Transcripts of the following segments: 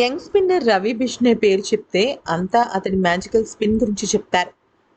Young spinner Ravi Bishnoi పేరు చెప్తే అంతా అతని మ్యాజికల్ స్పిన్ గురించి చెప్తారు.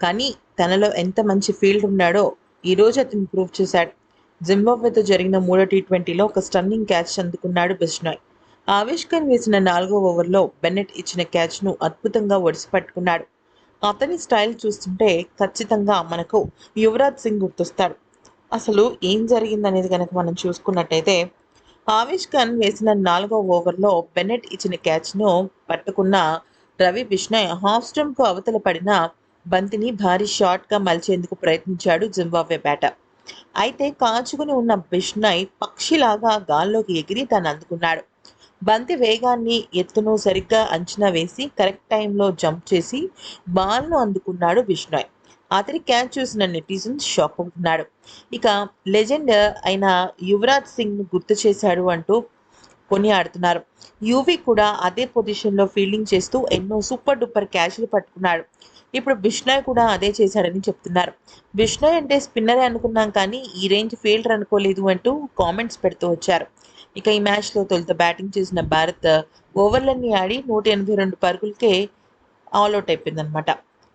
కానీ తనలో ఎంత మంచి ఫీల్డ్ ఉన్నాడో ఈ రోజు అతను ప్రూవ్ చేశాడు. జింబాబ్వేతో జరిగిన మూడో టీ ట్వంటీలో ఒక స్టన్నింగ్ క్యాచ్ అందుకున్నాడు బిష్నాయ్ ఆవిష్కర్ వేసిన నాలుగో ఓవర్లో బెన్నెట్ ఇచ్చిన క్యాచ్ను అద్భుతంగా ఒడిసి పట్టుకున్నాడు. అతని స్టైల్ చూస్తుంటే ఖచ్చితంగా మనకు యువరాజ్ సింగ్ గుర్తొస్తాడు. అసలు ఏం జరిగిందనేది కనుక మనం చూసుకున్నట్టయితే ఆవిష్ ఖాన్ వేసిన నాలుగో ఓవర్లో బెన్నెట్ ఇచ్చిన క్యాచ్ను పట్టుకున్న రవి బిష్ణయ్ హాఫ్ స్టంప్కు అవతల పడిన బంతిని భారీ షాట్గా మలిచేందుకు ప్రయత్నించాడు జింబాబ్వే బ్యాట అయితే కాచుకుని ఉన్న బిష్నాయ్ పక్షిలాగా గాల్లోకి ఎగిరి తను అందుకున్నాడు. బంతి వేగాన్ని ఎత్తును సరిగ్గా అంచనా వేసి కరెక్ట్ టైంలో జంప్ చేసి బాల్ను అందుకున్నాడు బిష్ణయ్. అతని క్యాచ్ చూసిన నెటిజన్స్ షాక్ అవుతున్నాడు ఇక లెజెండ్ అయిన యువరాజ్ సింగ్ గుర్తు చేశాడు అంటూ కొనియాడుతున్నారు. యువి కూడా అదే పొజిషన్లో ఫీల్డింగ్ చేస్తూ ఎన్నో సూపర్ డూపర్ క్యాచ్లు పట్టుకున్నాడు. ఇప్పుడు బిష్నాయ్ కూడా అదే చేశాడని చెప్తున్నారు. బిష్నాయ్ అంటే స్పిన్నరే అనుకున్నాం కానీ ఈ రేంజ్ ఫీల్డర్ అనుకోలేదు అంటూ కామెంట్స్ పెడుతూ వచ్చారు. ఇక ఈ మ్యాచ్లో తొలుత బ్యాటింగ్ చేసిన భారత్ ఓవర్లన్నీ ఆడి నూట ఎనభై రెండు పరుగులకే ఆల్అవుట్ అయిపోయిందనమాట